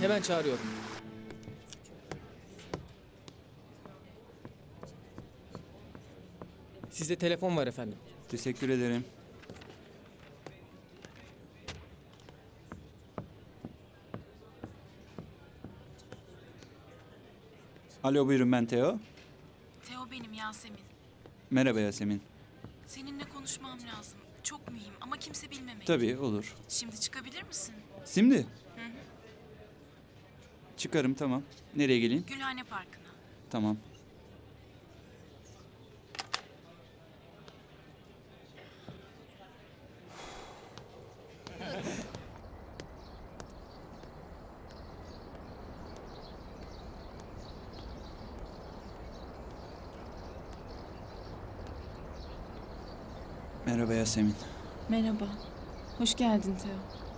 Hemen çağırıyorum. Sizde telefon var efendim. Teşekkür ederim. Alo buyurun ben Teo. Teo benim Yasemin. Merhaba Yasemin. Seninle konuşmam lazım. Çok mühim ama kimse bilmemeli. Tabii olur. Şimdi çıkabilir misin? Şimdi? Çıkarım tamam. Nereye geleyim? Gülhane Parkı'na. Tamam. Merhaba Yasemin. Merhaba. Hoş geldin Teo.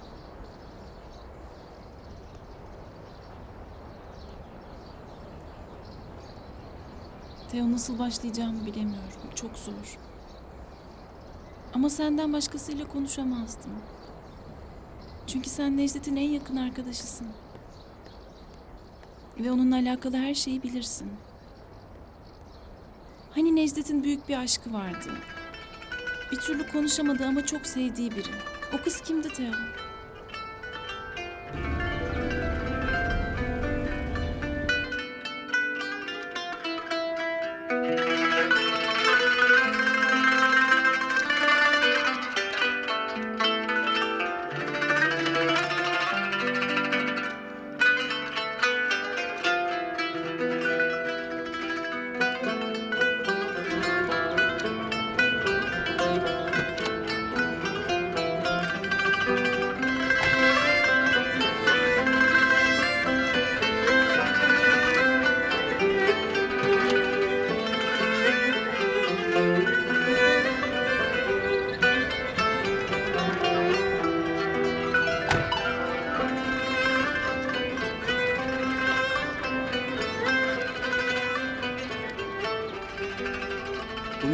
Teo nasıl başlayacağımı bilemiyorum. Çok zor. Ama senden başkasıyla konuşamazdım. Çünkü sen Necdet'in en yakın arkadaşısın. Ve onunla alakalı her şeyi bilirsin. Hani Necdet'in büyük bir aşkı vardı. Bir türlü konuşamadı ama çok sevdiği biri. O kız kimdi Teo?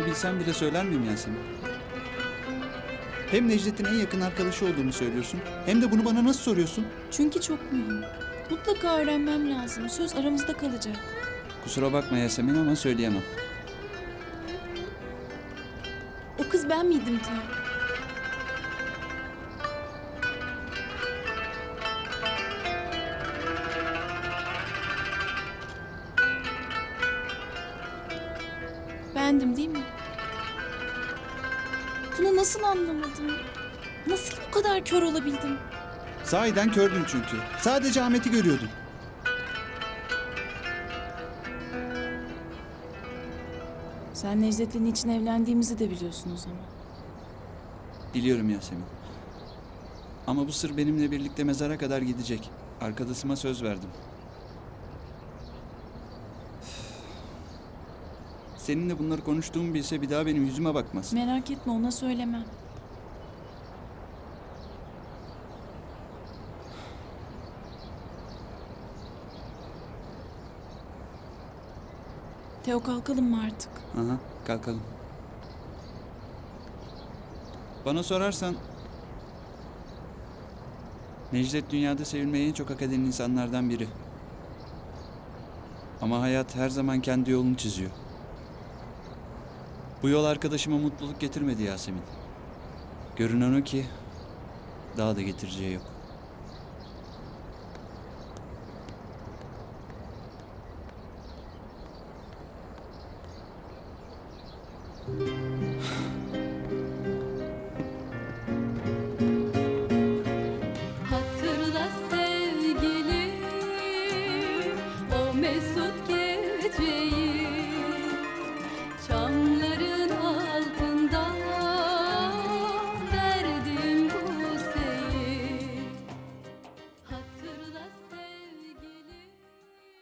Bilsem bile söyler miyim Yasemin? Hem Necdet'in en yakın arkadaşı olduğunu söylüyorsun. Hem de bunu bana nasıl soruyorsun? Çünkü çok mühim. Mutlaka öğrenmem lazım. Söz aramızda kalacak. Kusura bakma Yasemin ama söyleyemem. O kız ben miydim Teo? Bendim değil mi? Bunu nasıl anlamadım? Nasıl bu kadar kör olabildim? Sahiden kördün çünkü. Sadece Ahmet'i görüyordun. Sen Necdet'le niçin evlendiğimizi de biliyorsun o zaman. Biliyorum Yasemin. Ama bu sır benimle birlikte mezara kadar gidecek. Arkadaşıma söz verdim. Seninle bunları konuştuğumu bilse bir daha benim yüzüme bakmaz. Merak etme ona söylemem. Teo kalkalım mı artık? Aha, kalkalım. Bana sorarsan... Necdet dünyada sevilmeyi en çok hak eden insanlardan biri. Ama hayat her zaman kendi yolunu çiziyor. Bu yol arkadaşıma mutluluk getirmedi Yasemin. Görünen o ki daha da getireceği yok.